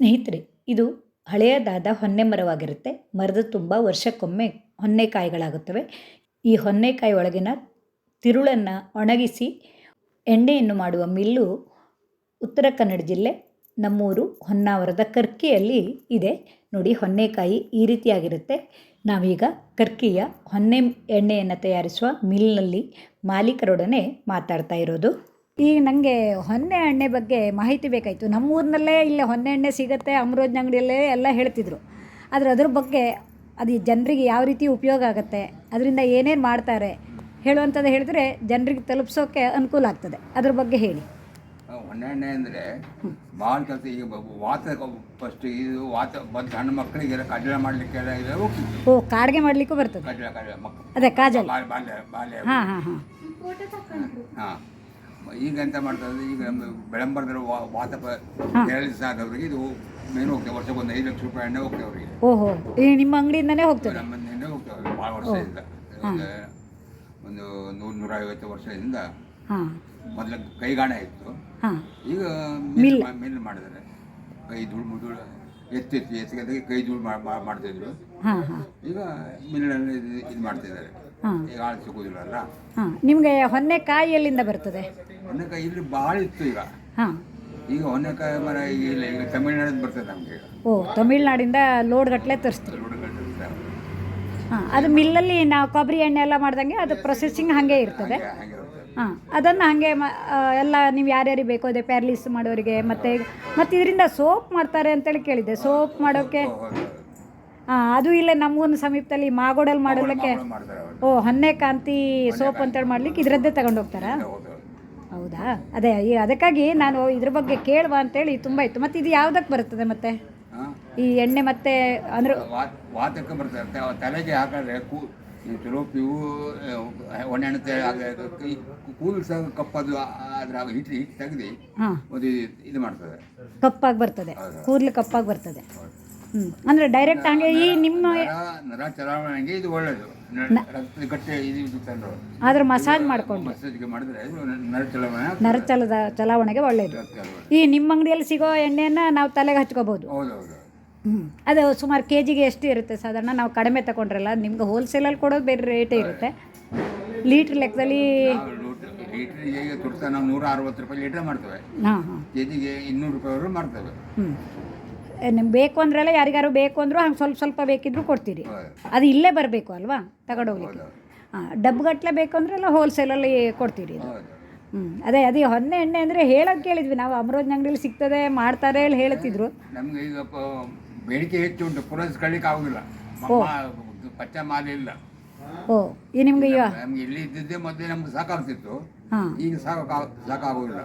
ಸ್ನೇಹಿತರೆ, ಇದು ಹಳೆಯದಾದ ಹೊನ್ನೆ ಮರವಾಗಿರುತ್ತೆ ಮರದ ತುಂಬ ವರ್ಷಕ್ಕೊಮ್ಮೆ ಹೊನ್ನೆಕಾಯಿಗಳಾಗುತ್ತವೆ. ಈ ಹೊನ್ನೆಕಾಯಿ ಒಳಗಿನ ತಿರುಳನ್ನು ಒಣಗಿಸಿ ಎಣ್ಣೆಯನ್ನು ಮಾಡುವ ಮಿಲ್ಲು ಉತ್ತರ ಕನ್ನಡ ಜಿಲ್ಲೆ ನಮ್ಮೂರು ಹೊನ್ನಾವರದ ಕರ್ಕಿಯಲ್ಲಿ ಇದೆ. ನೋಡಿ, ಹೊನ್ನೆಕಾಯಿ ಈ ರೀತಿಯಾಗಿರುತ್ತೆ. ನಾವೀಗ ಕರ್ಕಿಯ ಹೊನ್ನೆ ಎಣ್ಣೆಯನ್ನು ತಯಾರಿಸುವ ಮಿಲ್ನಲ್ಲಿ ಮಾಲೀಕರೊಡನೆ ಮಾತಾಡ್ತಾ ಇರೋದು. ಈಗ ನನಗೆ ಹೊನ್ನೆ ಹಣ್ಣೆ ಬಗ್ಗೆ ಮಾಹಿತಿ ಬೇಕಾಯಿತು. ನಮ್ಮ ಊರಿನಲ್ಲೇ ಇಲ್ಲೇ ಹೊನ್ನೆ ಹಣ್ಣೆ ಸಿಗುತ್ತೆ ಅಮರೋಜ್ನ ಅಂಗಡಿಯಲ್ಲೇ ಎಲ್ಲ ಹೇಳ್ತಿದ್ರು. ಆದರೆ ಅದ್ರ ಬಗ್ಗೆ ಅದು ಜನರಿಗೆ ಯಾವ ರೀತಿ ಉಪಯೋಗ ಆಗುತ್ತೆ ಅದರಿಂದ ಏನೇನು ಮಾಡ್ತಾರೆ ಹೇಳುವಂಥದ್ದು ಹೇಳಿದ್ರೆ ಜನರಿಗೆ ತಲುಪಿಸೋಕೆ ಅನುಕೂಲ ಆಗ್ತದೆ. ಅದ್ರ ಬಗ್ಗೆ ಹೇಳಿ. ಹೊನ್ನೆಣ್ಣೆ ಅಂದರೆ ಭಾಳ ಕೆಲಸ ಈಗ ವಾತ ಫಸ್ಟ್ ಇದು ವಾತ ಬಂದು ಸಣ್ಣ ಮಕ್ಕಳಿಗೆ ಕಡಲೆ ಮಾಡಲಿಕ್ಕೆ ಇದೆ ಓ ಕಾಡಿಗೆ ಮಾಡಲಿಕ್ಕೂ ಬರ್ತದೆ. ಮಕ್ಕಳು ಅದೇ ಕಾಜಲ್. ಬಾಲ್ಯ ಬಾಲ್ಯ ಬಾಲ್ಯ ಹಾಂ ಹಾಂ ಹಾಂ. ಹಾಂ. ಈಗ ಎಂತ ಮಾಡ್ತಾರೆ ಈಗ ನಮ್ಮ ಬೆಳಂಬರದಲ್ಲಿ ವಾತ ಡಯಾಲಿಸಿಸ್ ಆದವರಿಗೆ ಇದು ಮೇನ್ ಹೋಗ್ತೇವೆ ವರ್ಷಕ್ಕೆ ಒಂದು ಐದು ಲಕ್ಷ ರೂಪಾಯಿ ಎಣ್ಣೆ ಹೋಗ್ತೇವೆ ಅವರಿಗೆ. ಓಹೋ ಈ ನಿಮ್ಮ ಅಂಗಡಿಯಿಂದನೇ ಹೋಗ್ತದೆ? ನಮ್ಮ ಎಣ್ಣೆ ಬಹಳ ಭಾಳ ವರ್ಷದಿಂದ ಒಂದು ಒಂದು ನೂರು ನೂರೈವತ್ತು ವರ್ಷದಿಂದ ಮೊದಲ ಕೈಗಾಣ ಇತ್ತು. ಈಗ ಮಿಲ್ ಮಿಲ್. ಮಾಡಿದ್ದಾರೆ. ಕೈ ಧೂಳು ಮುಧೂಳು ಎತ್ತೆತ್ತಿ ಎತ್ತಿಗೆ ಕೈ ಜೂಳು ಮಾಡ್ತಾ ಇದ್ರು. ಮಾಡ್ತಿದ್ರು ಹಾಂ ಹಾಂ. ಈಗ ಮಿಲ್ಲಲ್ಲಿ ಇದು ಮಾಡ್ತಿದ್ದಾರೆ ಹಾಂ. ಈಗ ಆಳು ಸಿಗೋದಿಲ್ಲಲ್ಲ ಹಾಂ. ನಿಮಗೆ ಹೊನ್ನೆಕಾಯಿ ಎಲ್ಲಿಂದ ಬರ್ತದೆ. ಹೊನ್ನೆಕಾಯಿ ಇಲ್ಲಿ ಭಾಳ ಇತ್ತು ಈಗ. ಹಾಂ. ಈಗ ಹೊನ್ನೆಕಾಯಿ ಮರ ಈಗ ಇಲ್ಲ ಈಗ ತಮಿಳ್ನಾಡಿಂದ ಬರ್ತದೆ ನಮಗೆ ಈಗ. ಓ ತಮಿಳ್ನಾಡಿಂದ ಲೋಡ್ ಗಟ್ಟಲೆ ತರಿಸ್ತೀವಿ. ಹಾಂ ಅದು ಮಿಲ್ಲಲ್ಲಿ ನಾವು ಕೊಬ್ಬರಿ ಎಣ್ಣೆ ಎಲ್ಲ ಮಾಡ್ದಂಗೆ ಅದು ಪ್ರೊಸೆಸಿಂಗ್ ಹಾಗೆ ಇರ್ತದೆ. ಹಾಗೆ ಹಾಗೆ ಇರ್ತದೆ. ಹಾಂ ಅದನ್ನು ಹಾಗೆ ಮ ಎಲ್ಲ ನೀವು ಯಾರ್ಯಾರಿಗೆ ಬೇಕೋ ಅದೇ ಪ್ಯಾರ್ಲಿಸ್ ಮಾಡೋರಿಗೆ ಮತ್ತು ಮತ್ತು ಇದರಿಂದ ಸೋಪ್ ಮಾಡ್ತಾರೆ ಅಂತೇಳಿ ಕೇಳಿದ್ದೆ. ಸೋಪ್ ಮಾಡೋಕ್ಕೆ. ಹಾಂ ಅದು ಇಲ್ಲೇ ನಮಗೊಂದು ಸಮೀಪದಲ್ಲಿ ಮಾಗೋಡಲ್ಲಿ ಮಾಡೋದಕ್ಕೆ ಓ ಹೊನ್ನೆ ಕಾಂತಿ ಸೋಪ್ ಅಂತೇಳಿ ಮಾಡ್ಲಿಕ್ಕೆ ಇದರದ್ದೇ ತಗೊಂಡು ಹೋಗ್ತಾರಾ? ಹೌದು? ಅದೇ ಈ ಅದಕ್ಕಾಗಿ ನಾನು ಇದ್ರ ಬಗ್ಗೆ ಕೇಳುವ ಅಂತೇಳಿ ತುಂಬ ಇತ್ತು. ಮತ್ತು ಇದು ಯಾವುದಕ್ಕೆ ಬರ್ತದೆ ಮತ್ತೆ? ಈ ಎಣ್ಣೆ ಮತ್ತೆ ಅಂದ್ರೆ ವಾತಕ್ಕೆ ಬರ್ತದೆ. ತಲೆಗೆ ಹಾಕಿದ್ರೆ ಕೂ ಈ ಚಲೋ ಇವು ಒಣ್ಣೆಣ್ಣೆ ಕೈ ಕೂದಲು ಸಹ ಕಪ್ಪದು ಅದ್ರ ಹಿಟ್ಟು ಹಿಟ್ಟು ತೆಗೆದು ಒಂದು ಇದು ಮಾಡ್ತದೆ. ಕಪ್ಪಾಗಿ ಬರ್ತದೆ. ಕೂದಲು ಕಪ್ಪಾಗಿ ಬರ್ತದೆ. ಅಂದ್ರೆ ಅಂದರೆ ಡೈರೆಕ್ಟ್ ಹಂಗೆ ಈ ನಿಮ್ಮ ನರ ಚಲಾವಣೆಗೆ ಇದು ಒಳ್ಳೇದು. ಗಟ್ಟಿ ಇದು ಆದ್ರೆ ಮಸಾಜ್ ಮಾಡ್ಕೊಂಡು. ಮಸಾಜಿಗೆ ಮಾಡಿದ್ರೆ ನರ ಚಲಾವಣೆ ನರ ಚಲದ ಚಲಾವಣೆಗೆ ಒಳ್ಳೇದು. ಈ ನಿಮ್ಮ ಅಂಗಡಿಯಲ್ಲಿ ಸಿಗೋ ಎಣ್ಣೆಯನ್ನು ನಾವು ತಲೆಗೆ ಹಚ್ಕೋಬಹುದು ಹೌದು. ಅದು ಸುಮಾರು ಕೆ ಜಿಗೆ ಎಷ್ಟು ಇರುತ್ತೆ ಸಾಧಾರಣ? ನಾವು ಕಡಿಮೆ ತಗೊಂಡ್ರಲ್ಲ ನಿಮ್ಗೆ ಹೋಲ್ಸೇಲಲ್ಲಿ ಕೊಡೋದು ಬೇರೆ ರೇಟೇ ಇರುತ್ತೆ. ಲೀಟ್ರ್ ಲೆಕ್ಕದಲ್ಲಿ ನಾವು ಲೂಟ್- ಲೀಟ್ರಿಗೆ ಈಗ ತುರ್ತ ನಾವು ನೂರ ಅರವತ್ತು ರೂಪಾಯಿ ಲೀಟರ್ ಮಾಡ್ತೇವೆ ಹಾಂ ಹಾಂ. ಕೆ ಜಿಗೆ ಇನ್ನೂರು ರೂಪಾಯಿವರೆಗೂ ಮಾಡ್ತೇವೆ ಹ್ಞೂ ನಿಮ್ಗೆ ಬೇಕು ಅಂದ್ರೆಲ್ಲ ಯಾರಿಗಾರು ಬೇಕು ಅಂದರೂ ಹಂಗೆ ಸ್ವಲ್ಪ ಸ್ವಲ್ಪ ಬೇಕಿದ್ರು ಕೊಡ್ತೀರಿ. ಅದು ಇಲ್ಲೇ ಬರಬೇಕು ಅಲ್ವಾ? ತಗೊಂಡೋಗ್ಲಿಕ್ಕೆ. ಹಾಂ ಡಬ್ಗಟ್ಲೆ ಬೇಕು ಅಂದ್ರೆಲ್ಲ ಹೋಲ್ಸೇಲಲ್ಲಿ ಕೊಡ್ತೀರಿ ಅದು ಹ್ಞೂ ಅದೇ ಅದೇ ಹೊನ್ನೆ ಎಣ್ಣೆ ಅಂದರೆ ಹೇಳೋಕ್ಕೆ ಕೇಳಿದ್ವಿ. ನಾವು ಅಮರೋಜ್ ಅಂಗಡಿಯಲ್ಲಿ ಸಿಗ್ತದೆ ಮಾಡ್ತಾರೆ ಹೇಳಿ ಹೇಳ್ತಿದ್ರು ನಮಗೆ ಈಗ ಬೇಡಿಕೆ ಹೆಚ್ಚು ಉಂಟು. ಪೂರೈಸ್ಕೊಳ್ಳಿಕ್ಕೆ ಆಗುದಿಲ್ಲ. ಪಚ್ಚ ಮಾಲ್ ಇಲ್ಲ. ಓ. ಈ ನಿಮ್ಗೆ ಈಗ? ನಮ್ಗೆ ಇಲ್ಲಿ ಇದ್ದಿದ್ದೆ ಮೊದಲೇ ನಮ್ಗೆ ಸಾಕಾಗ್ತಿತ್ತು. ಹಾಂ. ಈಗ ಸಾಕ ಸಾಕಾಗುದಿಲ್ಲ.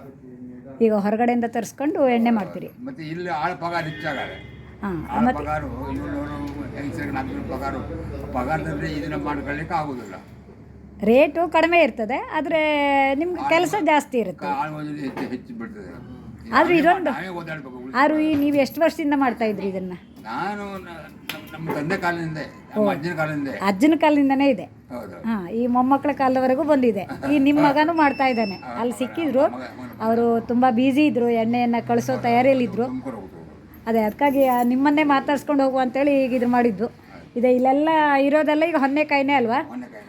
ಈಗ ಹೊರಗಡೆಯಿಂದ ತರಿಸ್ಕೊಂಡು ಎಣ್ಣೆ ಮಾಡ್ತೀರಿ. ಮತ್ತೆ ಇಲ್ಲಿ ಆಳ ಪಗಾರ ಹೆಚ್ಚಾಗಾರೆ ಹಾಂ. ಆಳ ಪಗಾರು ಏಳ್ನೂರು ಹೆಂಗಸರಿಗೆ ನಾಲ್ಕುನೂರು ಪಗಾರು. ಪಗಾರದಲ್ಲಿ ಇದನ್ನ ಮಾಡ್ಕೊಳ್ಳಿಕ್ಕೆ ಆಗುದಿಲ್ಲ. ರೇಟು ಕಡಿಮೆ ಇರ್ತದೆ ಆದರೆ ನಿಮ್ಗೆ ಕೆಲಸ ಜಾಸ್ತಿ ಇರುತ್ತೆ. ಆಳು ಹೆಚ್ಚು ಹೆಚ್ಚು ಬಿಡ್ತದೆ. ಆದ್ರೆ ಇದೊಂದು ಆದ್ರೂ ಆರು ಈ ನೀವು ಎಷ್ಟು ವರ್ಷದಿಂದ ಮಾಡ್ತಾ ಇದ್ರಿ ಇದನ್ನ? ನಾನು ನಮ್ಮ- ತಂದೆ ಕಾಲದಿಂದ ಅಜ್ಜನ ಕಾಲದಿಂದ. ಅಜ್ಜನ ಕಾಲದಿಂದನೇ ಇದೆ. ಹಾ ಈ ಮೊಮ್ಮಕ್ಕಳ ಕಾಲದವರೆಗೂ ಬಂದಿದೆ. ಈ ನಿಮ್ಮ ಮಗನೂ ಮಾಡ್ತಾ ಇದ್ದಾನೆ. ಅಲ್ಲಿ ಸಿಕ್ಕಿದ್ರು. ಅವರು ತುಂಬಾ ಬ್ಯುಸಿ ಇದ್ರು ಎಣ್ಣೆಯನ್ನ ಕಳಿಸೋ ತಯಾರಿಯಲ್ಲಿದ್ರು. ಅದೇ ಅದಕ್ಕಾಗಿ ನಿಮ್ಮನ್ನೇ ಮಾತಾಡ್ಸ್ಕೊಂಡು ಹೋಗುವ ಅಂತೇಳಿ ಈಗ ಇದು ಮಾಡಿದ್ದು. ಇದೆ ಇಲ್ಲೆಲ್ಲ ಇರೋದೆಲ್ಲ ಈಗ ಹೊನ್ನೆಕಾಯಿನೇ ಅಲ್ವಾ?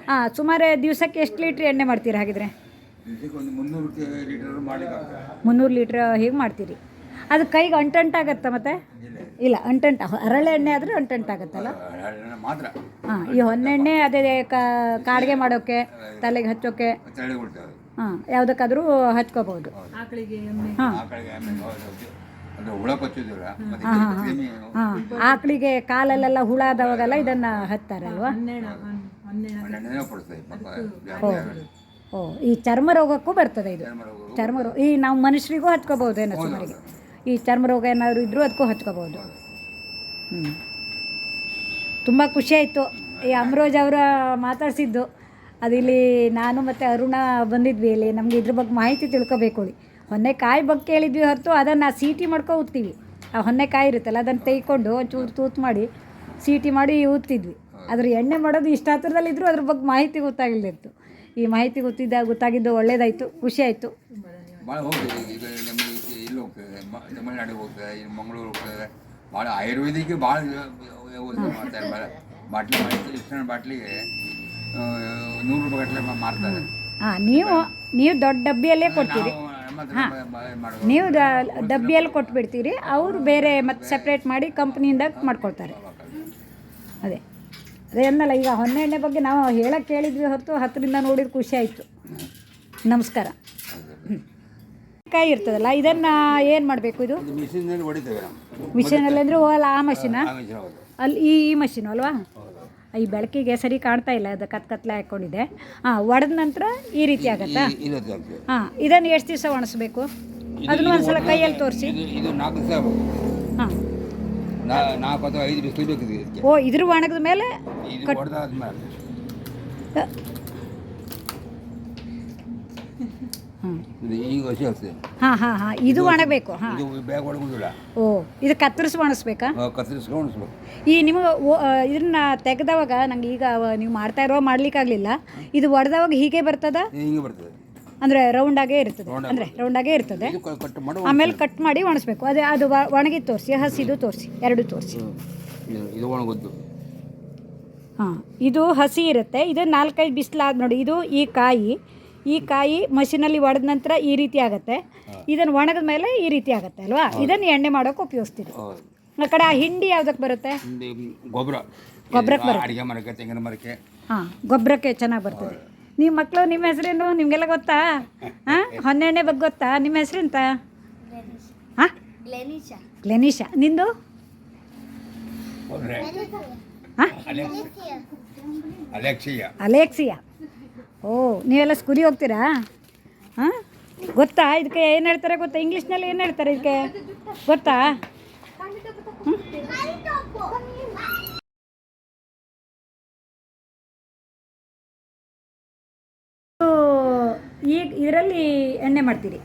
ಹಾಂ ಸುಮಾರು ದಿವಸಕ್ಕೆ ಎಷ್ಟು ಲೀಟ್ರ್ ಎಣ್ಣೆ ಮಾಡ್ತೀರಾ ಹಾಗಿದ್ರೆ? ದಿವಸಕ್ಕೆ ಒಂದು ಮುನ್ನೂರು ಲೀಟರ್ ಮಾಡ್ಲಿಕ್ಕೆ ಆಗ್ತದೆ. ಮುನ್ನೂರು ಲೀಟ್ರ್ ಹೀಗೆ ಮಾಡ್ತೀರಿ? ಅದು ಕೈಗೆ ಅಂಟಂಟಾಗತ್ತಾ ಮತ್ತೆ? ಇಲ್ಲ ಅಂಟಂಟ ಹರಳೆ ಎಣ್ಣೆ ಆದರೆ ಅಂಟಂಟಾಗತ್ತಲ್ಲ ಆಗತ್ತಲ್ಲ? ಮಾತ್ರ. ಹಾಂ ಈ ಹೊನ್ನೆಣ್ಣೆ ಅದೇ ಕಾ- ಕಾಡಿಗೆ ಮಾಡೋಕ್ಕೆ ತಲೆಗೆ ಹಚ್ಚೋಕ್ಕೆ ಕೊಡ್ತೇವೆ ಹಾಂ ಯಾವುದಕ್ಕಾದರೂ ಹಚ್ಕೋಬಹುದು. ಹಾಂ ಆಕಳಿಗೆ ಎಮ್ಮೆ. ಹೌದು, ಹೌದು. ಅದು ಹುಳ ಕೊಚ್ಚೋದಿಲ್ಲ ಮತ್ತೆ ಕ್ರಿಮಿ ಹಾಂ. ಆಕಳಿಗೆ ಕಾಲಲ್ಲೆಲ್ಲ ಹುಳ ಆದವಾಗೆಲ್ಲ ಇದನ್ನು ಹತ್ತಾರಲ್ವಾ ಪಾಪ ಓ ಈ ಚರ್ಮ ರೋಗಕ್ಕೂ ಬರ್ತದೆ ಇದು. ಚರ್ಮ ರೋಗ. ಈ ನಾವು ಮನುಷ್ಯರಿಗೂ ಹಚ್ಕೋಬಹುದೇನೋ ಸುಮಾರಿಗೆ. ಈ ಚರ್ಮ ರೋಗ ಏನಾದ್ರು ಇದ್ರೂ ಅದಕ್ಕೂ ಹಚ್ಕೋಬಹುದು ಹ್ಞೂ ತುಂಬ ಖುಷಿ ಆಯಿತು. ಈ ಅಮ್ರೋಜ್ ಅವರ ಮಾತಾಡಿಸಿದ್ದು. ಅದಿಲ್ಲಿ ನಾನು ಮತ್ತು ಅರುಣ ಬಂದಿದ್ವಿ ಇಲ್ಲಿ. ನಮಗೆ ಇದ್ರ ಬಗ್ಗೆ ಮಾಹಿತಿ ತಿಳ್ಕೊಬೇಕು ಹೊನ್ನೆ ಕಾಯಿ ಬಗ್ಗೆ ಕೇಳಿದ್ವಿ ಹೊರತು ಅದನ್ನು ಸೀಟಿ ಮಾಡ್ಕೊ ಊದ್ತೀವಿ. ಆ ಹೊನ್ನೆಕಾಯಿ ಇರುತ್ತಲ್ಲ ಅದನ್ನು ತೆಯ್ಕೊಂಡು ಒಂಚೂರು ತೂತು ಮಾಡಿ ಸೀಟಿ ಮಾಡಿ ಊದ್ತಿದ್ವಿ. ಅದ್ರ ಎಣ್ಣೆ ಮಾಡೋದು ಇಷ್ಟ ಹತ್ರದಲ್ಲಿದ್ದರೂ ಅದ್ರ ಬಗ್ಗೆ ಮಾಹಿತಿ ಗೊತ್ತಾಗಿಲ್ಲದಿತ್ತು ಈ ಮಾಹಿತಿ ಗೊತ್ತಿದ್ದ ಗೊತ್ತಾಗಿದ್ದು ಒಳ್ಳೇದಾಯಿತು ಖುಷಿ ಆಯಿತು. ಭಾಳ ಹೋಗಿದೆ ಈಗ ನಮಗೆ ಇಲ್ಲಿ ಹೋಗ್ತದೆ ತಮಿಳ್ನಾಡಿಗೆ ಹೋಗ್ತದೆ ಮಂಗಳೂರು ಹೋಗ್ತದೆ. ಭಾಳ ಆಯುರ್ವೇದಿಕ್ ಭಾಳ ಮಾಡ್ತಾರೆ ಭಾಳ ಬಾಟ್ಲಿ ಇಷ್ಟು ಬಾಟ್ಲಿಗೆ ನೂರು ರೂಪಾಯಿ ಗಟ್ಟಲೆ ಮಾರ್ತಾರೆ. ಹಾಂ ನೀವು ನೀವು ದೊಡ್ಡ ಡಬ್ಬಿಯಲ್ಲೇ ಕೊಡ್ತೀರಿ. ನಾವು ನಮ್ಮ ಡಬ್ಬಿಯಲ್ಲಿ ಕೊಟ್ಬಿಡ್ತೀರಿ. ಅವರು ಬೇರೆ ಮತ್ತೆ ಸಪ್ರೇಟ್ ಮಾಡಿ ಕಂಪ್ನಿಯಿಂದ ಮಾಡ್ಕೊಳ್ತಾರೆ. ಅದೇ. ಅದೇ ಅನ್ನಲ್ಲ ಈಗ ಹೊನ್ನೆ ಎಣ್ಣೆ ಬಗ್ಗೆ ನಾವು ಹೇಳಕ್ಕೆ ಕೇಳಿದ್ವಿ ಹೊತ್ತು ಹತ್ತರಿಂದ ನೋಡಿದ ಖುಷಿ ಆಯಿತು. ನಮಸ್ಕಾರ. ಕಾಯಿ ಇರ್ತದಲ್ಲ ಇದನ್ನು ಏನು ಮಾಡಬೇಕು ಇದು? ಮಿಷಿನಲ್ಲಿ ಅಂದರೆ ಓಲ್ಲ ಆ ಮಷಿನ? ಆ ಮಿಷಿನ್ ಅಲ್ಲಿ ಈ ಈ ಮಷಿನು ಅಲ್ವಾ? ಈ ಬೆಳಕಿಗೆ ಸರಿ ಕಾಣ್ತಾ ಇಲ್ಲ ಅದು ಕತ್ ಕತ್ಲೆ ಹಾಕ್ಕೊಂಡಿದೆ ಹಾಂ ಒಡೆದ ನಂತರ ಈ ರೀತಿ ಆಗತ್ತಾ. ಹಾಂ ಇದನ್ನು ಎಷ್ಟು ದಿವಸ ಒಣಸ್ಬೇಕು? ಅದನ್ನು ಒಂದ್ಸಲ ಕೈಯಲ್ಲಿ ತೋರಿಸಿ. ಹಾಂ. ನಾಲ್ಕು ಅಥವಾ ಐದು ಬಿಸಿಲು ಬೇಕಿದೆ ಇದಕ್ಕೆ. ಓ ಇದ್ರ ಒಣಗಿದ ಮೇಲೆ ಇದು ಹೊಡೆದಾದ್ಮೇಲೆ ಹಾಂ ಇದು ಈಗ ಹಸಿ ಆಗ್ತದೆ ಹಾಂ ಹಾಂ ಹಾಂ ಇದು ಒಣಗಬೇಕು ಹಾಂ. ಇದು ಬೇಗ ಒಣಗುದಿಲ್ಲ. ಓ ಇದು ಕತ್ತರಿಸಿ ಒಣಸ್ಬೇಕಾ? ಕತ್ತರಿಸ್ಕೊಂಡು ಉಣಿಸ್ಬೇಕು ಈ ನಿಮಗೆ ಇದನ್ನ ತೆಗೆದವಾಗ ನಂಗೆ ಈಗ ಅವ- ನೀವು ಮಾಡ್ತಾ ಇರೋ ಮಾಡ್ಲಿಕ್ಕಾಗಲಿಲ್ಲ. ಇದು ಒಡೆದವಾಗ ಹೀಗೆ ಬರ್ತದ? ಹಿಂಗೆ ಬರ್ತದೆ. ಅಂದರೆ ರೌಂಡಾಗೇ ಇರ್ತದೆ. ಅಂದರೆ ರೌಂಡಾಗೇ ಇರ್ತದೆ. ಅಂದ್ರೆ ರೌಂಡ್ ಕಟ್ ಮಾಡಿ ಆಮೇಲೆ ಕಟ್ ಮಾಡಿ ಒಣಸ್ಬೇಕು. ಅದೇ ಅದು ಒಣಗಿ ತೋರಿಸಿ ಹಸಿದು ತೋರಿಸಿ ಎರಡು ತೋರಿಸಿ. ಇದು- ಒಣಗುದ್ದು ಹಾಂ ಇದು ಹಸಿ ಇರುತ್ತೆ. ಇದು ನಾಲ್ಕೈದು ಬಿಸಿಲಾದ ನೋಡಿ ಇದು ಈ ಕಾಯಿ. ಈ ಕಾಯಿ ಮಷಿನಲ್ಲಿ ಒಡೆದ ನಂತರ ಈ ರೀತಿ ಆಗುತ್ತೆ. ಇದನ್ನು ಒಣಗಿದ ಮೇಲೆ ಈ ರೀತಿ ಆಗುತ್ತೆ ಅಲ್ವಾ? ಇದನ್ನು ಎಣ್ಣೆ ಮಾಡೋಕೆ ಉಪಯೋಗಿಸ್ತೀವಿ. ಆ ಕಡೆ ಆ ಹಿಂಡಿ ಯಾವುದಕ್ಕೆ ಬರುತ್ತೆ? ಗೊಬ್ಬರಕ್ಕೆ ಗೊಬ್ಬರ ಗೊಬ್ಬರಕ್ಕೆ ಬರುತ್ತೆ. ಅಡಿಗೆ ಮರಕ್ಕೆ ತೆಂಗಿನ ಮರಕ್ಕೆ. ಹಾಂ ಗೊಬ್ಬರಕ್ಕೆ ಚೆನ್ನಾಗಿ ಬರ್ತದೆ. ನೀವು ಮಕ್ಕಳು ನಿಮ್ಮ ಹೆಸರೇನು? ನಿಮಗೆಲ್ಲ ಗೊತ್ತಾ? ಹಾಂ ಹೊನ್ನೆಣ್ಣೆ ಬಗ್ಗೆ ಗೊತ್ತಾ? ನಿಮ್ಮ ಹೆಸರೆಂತ? ಹಾಂ ಗ್ಲೆನಿಶಾ. ನಿಂದು? ಹೋದ್ರೆ ಹಾಂ ಅಲೆಕ್ಸಿಯ. ಅಲೆಕ್ಸಿಯಾ. ಓ ನೀವೆಲ್ಲ ಸ್ಕೂಲಿಗೆ ಹೋಗ್ತೀರಾ? ಹಾಂ ಗೊತ್ತಾ? ಇದಕ್ಕೆ ಏನು ಹೇಳ್ತಾರೆ ಗೊತ್ತಾ? ಇಂಗ್ಲೀಷ್ನಲ್ಲಿ ಏನು ಹೇಳ್ತಾರೆ ಇದಕ್ಕೆ? ಗೊತ್ತಾ ಹ್ಮ್? ಇದು ಈಗ ಇದರಲ್ಲಿ ಎಣ್ಣೆ ಮಾಡ್ತೀರಿ.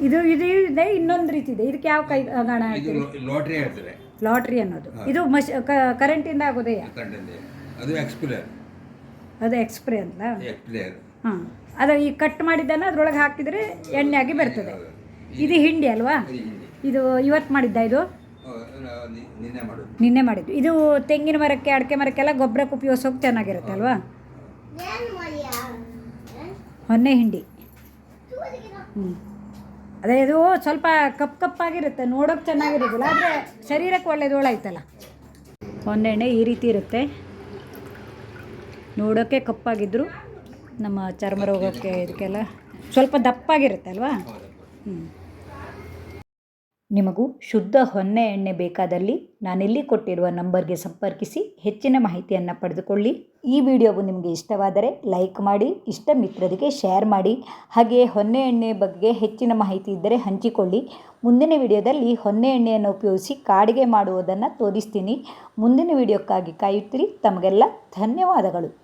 ಇದು ಇದು ಇದೆ ಇನ್ನೊಂದು ರೀತಿ ಇದೆ. ಇದಕ್ಕೆ ಯಾವ ಕೈ ಗಾಣ ಇದು ಹೇಳ್ತೀರಿ ಲೋ- ಹೇಳ್ತಾರೆ ಲಾಟ್ರಿ ಅನ್ನೋದು. ಇದು ಮಶ್ ಕರೆಂಟಿಂದ ಆಗೋದೇ ತಂಡಲ್ಲಿ ಅದು ಎಕ್ಸ್ಪ್ಲೇರ್ ಅದು ಎಕ್ಸ್ಪ್ರೇ ಅಂತ ಎಕ್ಸ್ಪ್ಲೇರ್ ಹಾಂ. ಅದು ಈ ಕಟ್ ಮಾಡಿದ್ದನ್ನು ಅದ್ರೊಳಗೆ ಹಾಕಿದರೆ ಎಣ್ಣೆ ಆಗಿ ಬರ್ತದೆ. ಇದು ಹಿಂಡಿ ಅಲ್ವಾ? ಇದು ಇವತ್ತು ಮಾಡಿದ್ದ ಇದು? ನಿನ್ನೆ ಮಾಡೋದು ನಿನ್ನೆ ಮಾಡಿದ್ದು. ಇದು ತೆಂಗಿನ ಮರಕ್ಕೆ ಅಡಿಕೆ ಮರಕ್ಕೆಲ್ಲ ಗೊಬ್ಬರಕ್ಕೆ ಉಪಯೋಗಿಸೋಕೆ ಚೆನ್ನಾಗಿರುತ್ತೆ ಅಲ್ವಾ? ಹೊನ್ನೆ ಹಿಂಡಿ. ಹ್ಞೂ ಅದೇ ಇದು ಸ್ವಲ್ಪ ಕಪ್ ಕಪ್ಪಾಗಿರುತ್ತೆ, ನೋಡೋಕೆ ಚೆನ್ನಾಗಿರೋದಿಲ್ಲ, ಆದರೆ ಶರೀರಕ್ಕೆ ಒಳ್ಳೇದು ಒಳ್ಳಾಯ್ತಲ್ಲ. ಹೊನ್ನೆಣ್ಣೆ ಈ ರೀತಿ ಇರುತ್ತೆ. ನೋಡೋಕ್ಕೆ ಕಪ್ಪಾಗಿದ್ದರೂ ನಮ್ಮ ಚರ್ಮ ರೋಗಕ್ಕೆ ಇದಕ್ಕೆಲ್ಲ ಸ್ವಲ್ಪ ದಪ್ಪಾಗಿರುತ್ತೆ ಅಲ್ವಾ? ಹ್ಞೂ ನಿಮಗೂ ಶುದ್ಧ ಹೊನ್ನೆ ಎಣ್ಣೆ ಬೇಕಾದಲ್ಲಿ ನಾನಿಲ್ಲಿ ಕೊಟ್ಟಿರುವ ನಂಬರ್ಗೆ ಸಂಪರ್ಕಿಸಿ ಹೆಚ್ಚಿನ ಮಾಹಿತಿಯನ್ನು ಪಡೆದುಕೊಳ್ಳಿ. ಈ ವಿಡಿಯೋವು ನಿಮಗೆ ಇಷ್ಟವಾದರೆ ಲೈಕ್ ಮಾಡಿ ಇಷ್ಟ ಮಿತ್ರರಿಗೆ ಶೇರ್ ಮಾಡಿ ಹಾಗೆಯೇ ಹೊನ್ನೆ ಎಣ್ಣೆ ಬಗ್ಗೆ ಹೆಚ್ಚಿನ ಮಾಹಿತಿ ಇದ್ದರೆ ಹಂಚಿಕೊಳ್ಳಿ. ಮುಂದಿನ ವಿಡಿಯೋದಲ್ಲಿ ಹೊನ್ನೆ ಎಣ್ಣೆಯನ್ನು ಉಪಯೋಗಿಸಿ ಕಾಡಿಗೆ ಮಾಡುವುದನ್ನು ತೋರಿಸ್ತೀನಿ. ಮುಂದಿನ ವಿಡಿಯೋಕ್ಕಾಗಿ ಕಾಯುತ್ತೀರಿ. ತಮಗೆಲ್ಲ ಧನ್ಯವಾದಗಳು.